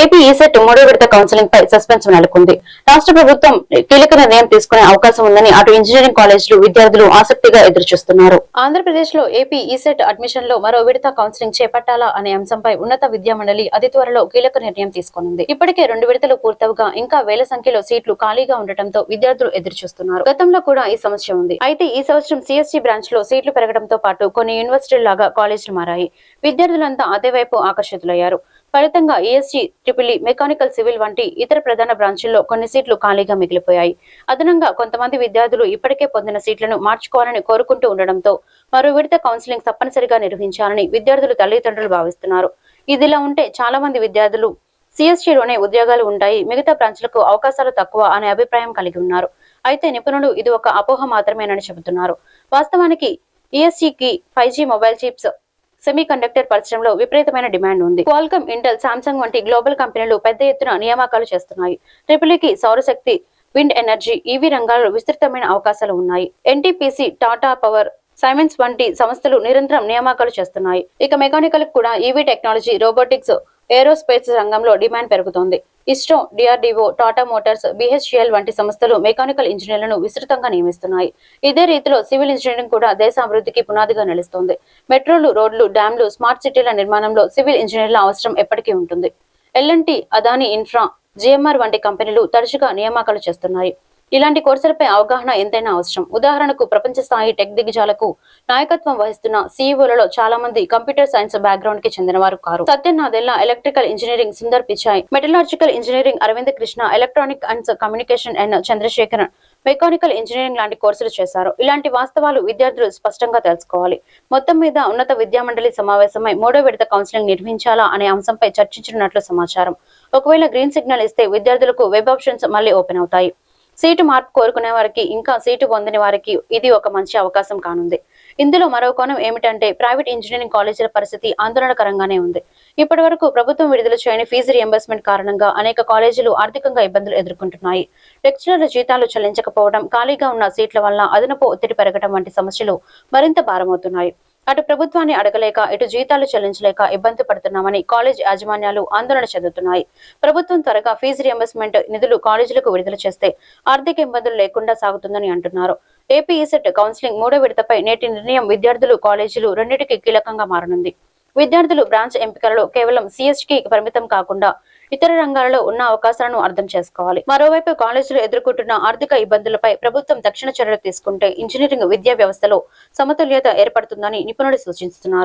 AP ECET మూడో విడత counselling పై suspense నెలకొంది. రాష్ట్ర ప్రభుత్వం కీలక నిర్ణయం తీసుకునే అవకాశం ఉందని అటు ఇంజనీరింగ్ కాలేజీలు విద్యార్థులు ఆసక్తిగా ఎదురుచూస్తున్నారు. ఆంధ్రప్రదేశ్లో ఏపీ ఈసెట్ అడ్మిషన్లో మరో విడత కౌన్సిలింగ్ చేపట్టాలా అనే అంశంపై ఉన్నత విద్యా మండలి అతి త్వరలో కీలక నిర్ణయం తీసుకునుంది. ఇప్పటికే రెండు విడతలు పూర్తవగా ఇంకా వేల సంఖ్యలో సీట్లు ఖాళీగా ఉండటంతో విద్యార్థులు ఎదురుచూస్తున్నారు. గతంలో కూడా ఈ సమస్య ఉంది. అయితే ఈ సంవత్సరం సిఎస్సి బ్రాంచ్లో సీట్లు పెరగడంతో పాటు కొన్ని యూనివర్సిటీల లాగా కాలేజీలు మారాయి. విద్యార్థులంతా అదే వైపు ఆకర్షితులయ్యారు. ఫలితంగా ఈఎస్జీ ట్రిపుల్ మెకానికల్ సివిల్ వంటి ఇతర ప్రధాన బ్రాంచుల్లో కొన్ని సీట్లు ఖాళీగా మిగిలిపోయాయి. అదనంగా కొంతమంది విద్యార్థులు ఇప్పటికే పొందిన సీట్లను మార్చుకోవాలని కోరుకుంటూ ఉండడంతో మరో విడత కౌన్సిలింగ్ తప్పనిసరిగా నిర్వహించాలని విద్యార్థులు తల్లిదండ్రులు భావిస్తున్నారు. ఇదిలా ఉంటే చాలా మంది విద్యార్థులు సిఎస్టీలోనే ఉద్యోగాలు ఉంటాయి మిగతా బ్రాంచ్లకు అవకాశాలు తక్కువ అనే అభిప్రాయం కలిగి ఉన్నారు. అయితే నిపుణులు ఇది ఒక అపోహ మాత్రమేనని చెబుతున్నారు. వాస్తవానికి ఈఎస్సీకి five G mobile chips semiconductor పరిశ్రమలో విపరీతమైన డిమాండ్ ఉంది. క్వాల్కమ్ ఇంటెల్ సామ్సంగ్ వంటి గ్లోబల్ కంపెనీలు పెద్ద ఎత్తున నియామకాలు చేస్తున్నాయి. ట్రిపుల్కి సౌరశక్తి విండ్ ఎనర్జీ ఈవీ రంగాల్లో విస్తృతమైన అవకాశాలు ఉన్నాయి. ఎన్టీపీసీ టాటా పవర్ సైమెన్స్ వంటి సంస్థలు నిరంతరం నియామకాలు చేస్తున్నాయి. ఇక మెకానికల్ కూడా ఈవీ టెక్నాలజీ రోబోటిక్స్ ఏరోస్పేస్ రంగంలో డిమాండ్ పెరుగుతోంది. ఇస్రో డిఆర్డిఓ టాటా మోటార్స్ బిహెచ్ఎల్ వంటి సంస్థలు మెకానికల్ ఇంజనీర్లను విస్తృతంగా నియమిస్తున్నాయి. ఇదే రీతిలో సివిల్ ఇంజనీరింగ్ కూడా దేశ అభివృద్ధికి పునాదిగా నిలుస్తోంది. మెట్రోలు రోడ్లు డ్యాంలు స్మార్ట్ సిటీల నిర్మాణంలో సివిల్ ఇంజనీర్ల అవసరం ఎప్పటికీ ఉంటుంది. ఎల్ఎన్టీ అదాని ఇన్ఫ్రా జిఎంఆర్ వంటి కంపెనీలు తరచుగా నియామకాలు చేస్తున్నాయి. ఇలాంటి కోర్సులపై అవగాహన ఎంతైనా అవసరం. ఉదాహరణకు ప్రపంచ స్థాయి టెక్ దిగ్గజాలకు నాయకత్వం వహిస్తున్న సీఈఓలలో చాలా మంది కంప్యూటర్ సైన్స్ బ్యాక్గ్రౌండ్కి చెందిన వారు car. Satya Nadella electrical engineering Sundar Pichai metallurgical engineering Arvind Krishna electronic and communication and Chandrasekaran mechanical engineering లాంటి కోర్సులు చేశారు. ఇలాంటి వాస్తవాలు విద్యార్థులు స్పష్టంగా తెలుసుకోవాలి. మొత్తం మీద ఉన్నత విద్యామండలి సమావేశమై మూడో విడత కౌన్సిలింగ్ నిర్వహించాలా అనే అంశంపై చర్చించనున్నట్లు సమాచారం. ఒకవేళ గ్రీన్ సిగ్నల్ ఇస్తే విద్యార్థులకు వెబ్ ఆప్షన్స్ మళ్ళీ ఓపెన్ అవుతాయి. సీటు మార్పు కోరుకునే వారికి ఇంకా సీటు పొందని వారికి ఇది ఒక మంచి అవకాశం కానుంది. ఇందులో మరో కోణం ఏమిటంటే ప్రైవేట్ ఇంజనీరింగ్ కాలేజీల పరిస్థితి ఆందోళనకరంగానే ఉంది. ఇప్పటి వరకు ప్రభుత్వం విడుదల చేయని ఫీజు రియంబర్స్మెంట్ కారణంగా అనేక కాలేజీలు ఆర్థికంగా ఇబ్బందులు ఎదుర్కొంటున్నాయి. లెక్చరర్ల జీతాలు చెల్లించకపోవడం ఖాళీగా ఉన్న సీట్ల వల్ల అదనపు ఒత్తిడి పెరగడం వంటి సమస్యలు మరింత భారమవుతున్నాయి. అటు ప్రభుత్వాన్ని అడగలేక ఇటు జీతాలు చెల్లించలేక ఇబ్బంది పడుతున్నామని కాలేజ్ యాజమాన్యాలు ఆందోళన చెందుతున్నాయి. ప్రభుత్వం త్వరగా ఫీజు రియంబర్స్మెంట్ నిధులు కాలేజీలకు విడుదల చేస్తే ఆర్థిక ఇబ్బందులు లేకుండా సాగుతుందని అంటున్నారు. ఏపీఈసెట్ కౌన్సిలింగ్ మూడో విడతపై నేటి నిర్ణయం విద్యార్థులు కాలేజీలు రెండింటికి కీలకంగా మారనుంది. విద్యార్థులు బ్రాంచ్ ఎంపికలలో కేవలం సిఎస్కి పరిమితం కాకుండా ఇతర రంగాలలో ఉన్న అవకాశాలను అర్థం చేసుకోవాలి. మరోవైపు కాలేజీలు ఎదుర్కొంటున్న ఆర్థిక ఇబ్బందులపై ప్రభుత్వం తక్షణ చర్యలు తీసుకుంటే ఇంజనీరింగ్ విద్యా వ్యవస్థలో సమతుల్యత ఏర్పడుతుందని నిపుణులు సూచిస్తున్నారు.